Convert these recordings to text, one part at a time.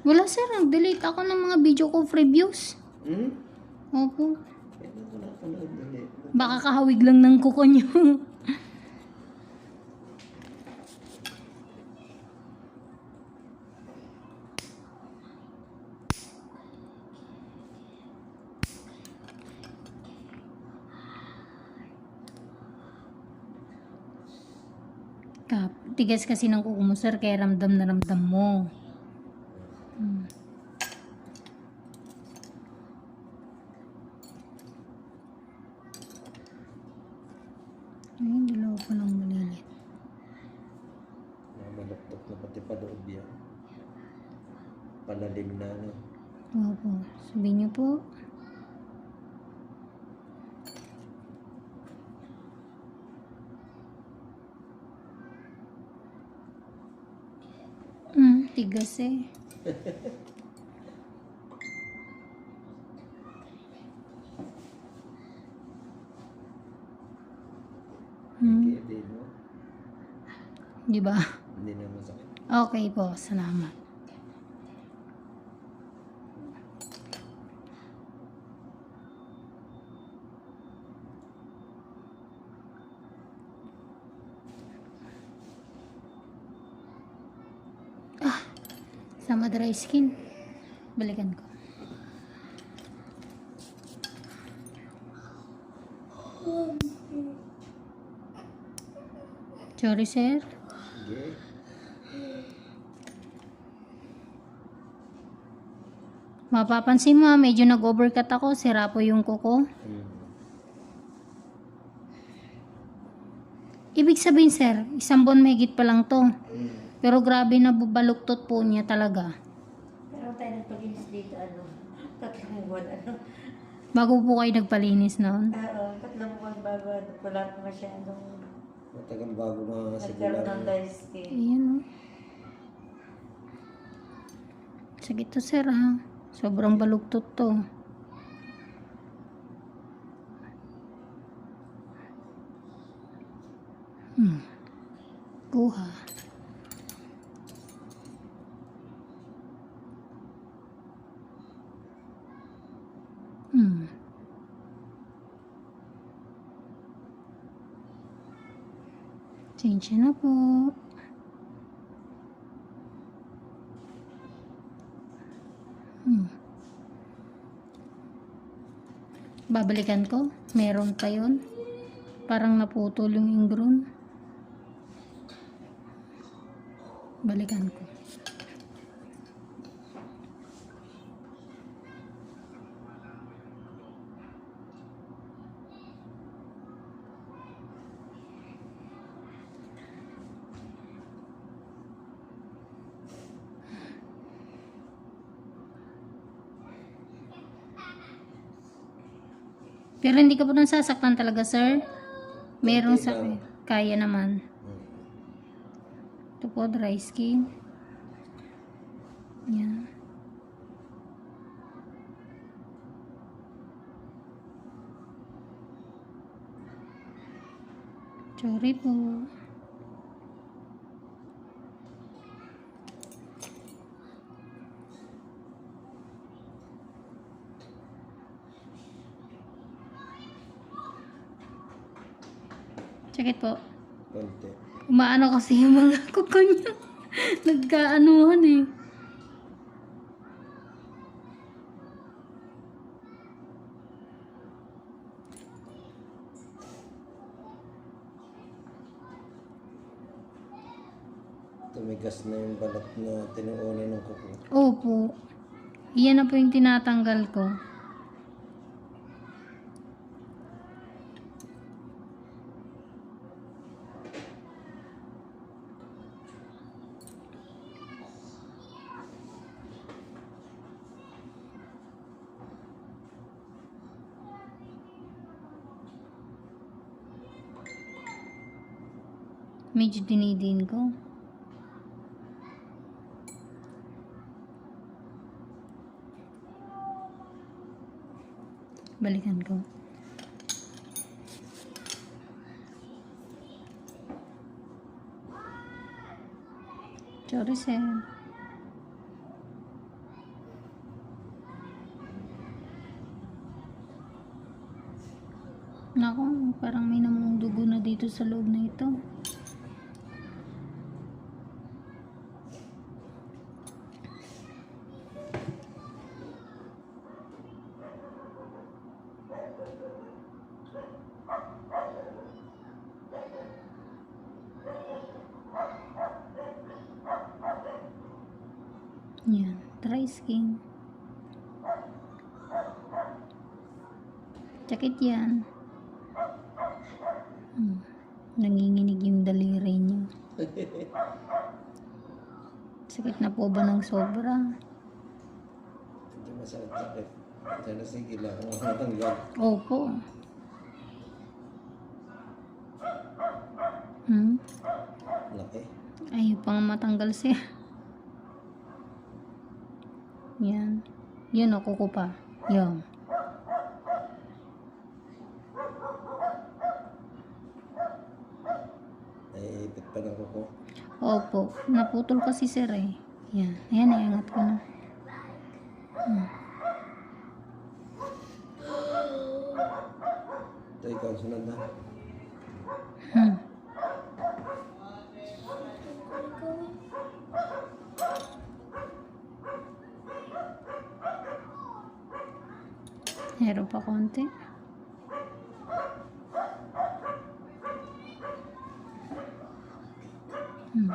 Wala sir, nag-delete ako ng mga video ko previews. Hmm? Opo. Baka kahawig lang ng kuko niyo. Kap, tigas kasi ng kuko mo, sir, kaya ramdam na ramdam mo. Hmm. Ay, dalawa pa lang malilit. Namalaptok na pati paloob yan. Palalim na ano. Opo, sabihin niyo po. Hmm, tigas eh. Hmm, di ba? Okay po, salamat. Ah, sama dry skin. Balikan ko. Sorry, sir. Mapapansin mo, ah, medyo nag-overcut ako. Sira po yung kuko. Ibig sabihin, sir, isang buwan mahigit pa lang to. Pero grabe na bubaluktot po niya talaga. Meron tayo nagpaginis dito, ano, tatlong buwan, ano. Bago po kayo nagpalinis noon. Oo, tatlong buwan bago, ano, wala pa masyadong Matagal bago mga nagkaroon ng simulan. dry skin. Ayan o. Sakit to, sir, ha? Sobrang baluktot to. Hmm. Kuha. Hmm. Change na po. Babalikan ko. Meron pa yun. Parang naputol yung ingron. Balikan ko. Pero hindi ka po nang sasaktan talaga, sir. Merong sa kaya naman. Ito po, dry skin. Yan. Sorry po. Sakit po. Konti. Umaano kasi yung mga kuko niya. Nagkaanuhan eh. Tumigas na yung balat na tinuunan ng kuko. Opo. Iyan na po yung tinatanggal ko. medyo dinidin ko balikan ko Chorisen. Nako, parang may namong dugo na dito sa loob na ito. Dry skin. Sakit yan. Hmm. Nanginginig yung daliri niyo. Sakit na po ba ng sobra? Hindi masakit-sakit. Sana sige lang ang matanggal. Opo. Hmm? Laki. Ayaw pa nga matanggal siya. Yan. Yun, o, kuko pa. Yan. Naiipit pa ng kuko. Opo. Naputol kasi sir eh. Yan. Ayan, iangat ko na. Hmm. Ito ikaw, sunod na. Hmm. Meron pa konti. Hmm.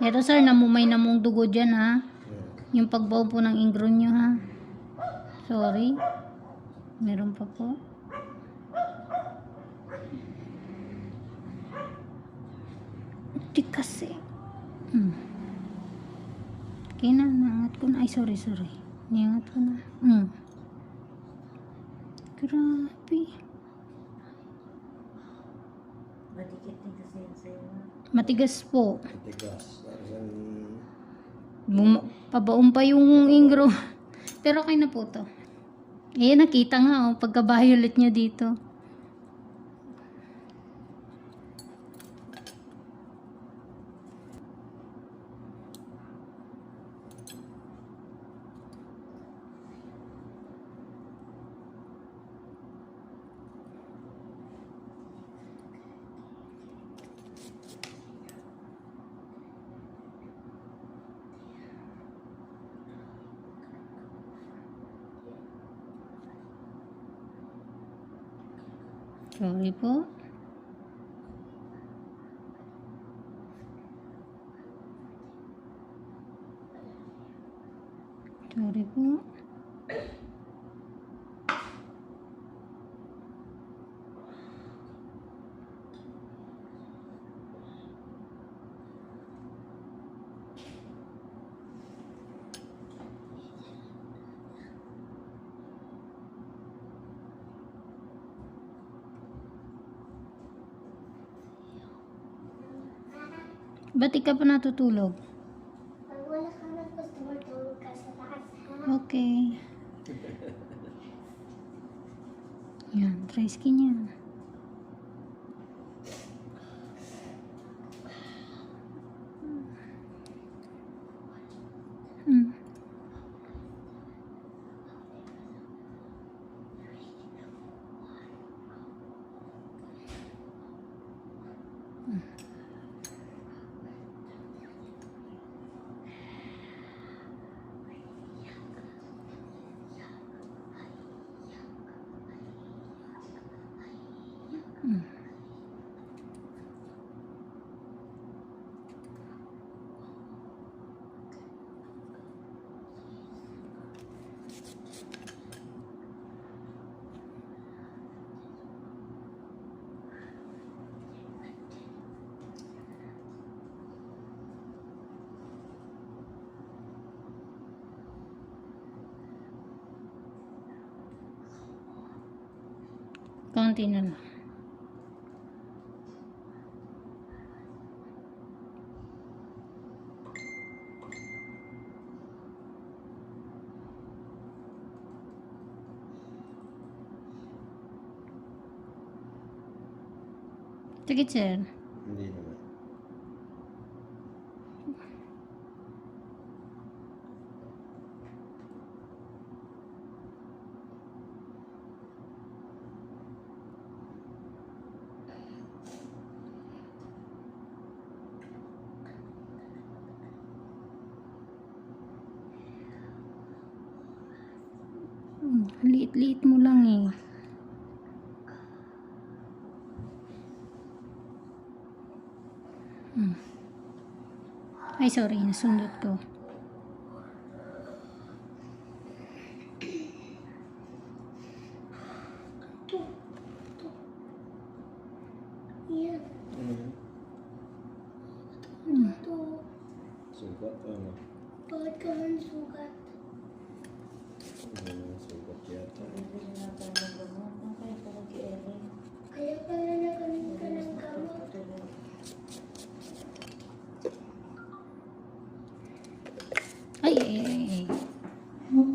Ito sir, namumay na mong dugo dyan ha. Yung pagbaw po ng ingron nyo ha. Sorry. Meron pa po. Di kasi. Hmm. Okay na, naangat ko na. Ay, sorry, sorry. Niangat ko na. Hmm. Grabe. Madikit din kasi yan sa'yo. Matigas po. Matigas. Bum- pabaon pa yung ingro. Pero okay na po to. Ayan, nakita nga oh, pagka-violet niya dito. Sorry po. Sorry po. Ba't di ka pa natutulog? Pag wala kang customer, tulog ka sa taas, ha? Okay. Yan, try skin yan. Konti na lang. Sige, sir. Ang liit-liit mo lang eh. Hmm. Ay, sorry. Nasundot ko. Hmm. Sugat, ano? Bakit ka man sugat? Sugat yata. Bibili. Ang kaya ko mag-iari. Kaya